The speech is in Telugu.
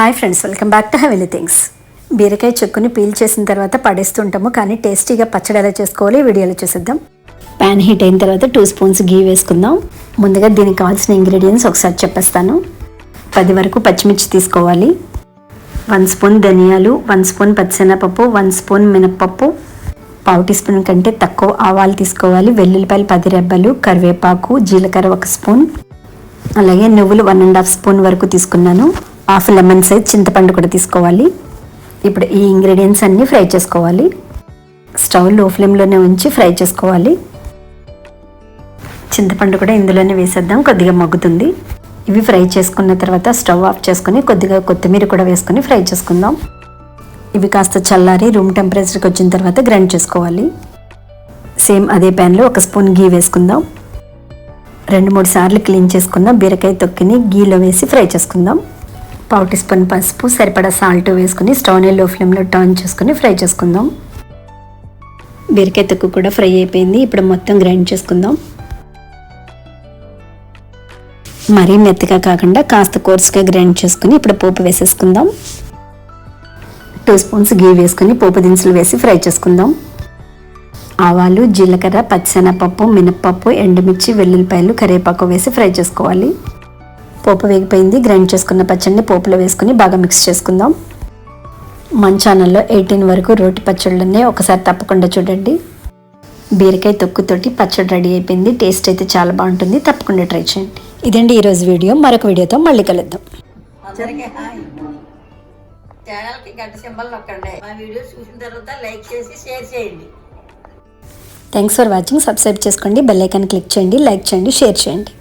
Hi friends welcome back to heavenly things. బీరకాయ చెక్కుని పీల్ చేసిన తర్వాత పడేస్తుంటాము కానీ టేస్టీగా పచ్చడి ఎలా చేసుకోవాలి వీడియోలో చూసేద్దాం. ప్యాన్ హీట్ అయిన తర్వాత టూ స్పూన్స్ గీ వేసుకుందాం. ముందుగా దీనికి కావాల్సిన ఇంగ్రీడియంట్స్ ఒకసారి చెప్పేస్తాను. పది వరకు పచ్చిమిర్చి తీసుకోవాలి. వన్ స్పూన్ ధనియాలు వన్ స్పూన్ పచ్చిశనగపప్పు వన్ స్పూన్ మినప్పప్పు. పావు టీ స్పూన్ కంటే తక్కువ ఆవాలు తీసుకోవాలి. వెల్లుల్లిపాయలు పది రెబ్బలు కరివేపాకు జీలకర్ర ఒక స్పూన్. అలాగే నువ్వులు వన్ అండ్ హాఫ్ స్పూన్ వరకు తీసుకున్నాను. హాఫ్ లెమన్ సైజ్ చింతపండు కూడా తీసుకోవాలి. ఇప్పుడు ఈ ఇంగ్రీడియంట్స్ అన్నీ ఫ్రై చేసుకోవాలి. స్టవ్లో ఫ్లేమ్లోనే ఉంచి ఫ్రై చేసుకోవాలి. చింతపండు కూడా ఇందులోనే వేసేద్దాం కొద్దిగా మగ్గుతుంది. ఇవి ఫ్రై చేసుకున్న తర్వాత స్టవ్ ఆఫ్ చేసుకొని కొద్దిగా కొత్తిమీర కూడా వేసుకొని ఫ్రై చేసుకుందాం. ఇవి కాస్త చల్లారి రూమ్ టెంపరేచర్కి వచ్చిన తర్వాత గ్రైండ్ చేసుకోవాలి. సేమ్ అదే ప్యాన్లో ఒక స్పూన్ గీ వేసుకుందాం. రెండు మూడు సార్లు క్లీన్ చేసుకున్న బీరకాయ తొక్కిని గీలో వేసి ఫ్రై చేసుకుందాం. పావు టీ స్పూన్ పసుపు సరిపడా సాల్ట్ వేసుకుని స్టవ్ని లో ఫ్లేమ్లో టర్న్ చేసుకుని ఫ్రై చేసుకుందాం. బీరకాయ తొక్కు కూడా ఫ్రై అయిపోయింది. ఇప్పుడు మొత్తం గ్రైండ్ చేసుకుందాం. మరీ మెత్తగా కాకుండా కాస్త కోర్సుగా గ్రైండ్ చేసుకుని ఇప్పుడు పోపు వేసేసుకుందాం. టూ స్పూన్స్ గీ వేసుకుని పోపు దినుసులు వేసి ఫ్రై చేసుకుందాం. ఆవాలు జీలకర్ర పచ్చిశనగపప్పు మినప్పప్పు ఎండుమిర్చి వెల్లుల్లిపాయలు కరివేపాకు వేసి ఫ్రై చేసుకోవాలి. పోపు వేగిపోయింది. గ్రైండ్ చేసుకున్న పచ్చడిని పోపులో వేసుకుని బాగా మిక్స్ చేసుకుందాం. మన ఛానల్లో ఎయిటీన్ వరకు రోటి పచ్చళ్ళు ఉన్నాయి ఒకసారి తప్పకుండా చూడండి. బీరకాయ తొక్కుతోటి పచ్చడి రెడీ అయిపోయింది. టేస్ట్ అయితే చాలా బాగుంటుంది. తప్పకుండా ట్రై చేయండి. ఇదండి ఈరోజు వీడియో. మరొక వీడియోతో మళ్ళీ కలుద్దాం. అందరికీ హాయ్. ఛానల్కి గంట సింబల్ నొక్కండి. మా వీడియో చూసిన తర్వాత లైక్ చేసి షేర్ చేయండి. థ్యాంక్స్ ఫర్ వాచింగ్ సబ్స్క్రైబ్ చేసుకోండి. బెల్ ఐకాన్ క్లిక్ చేయండి. లైక్ చేయండి. షేర్ చేయండి.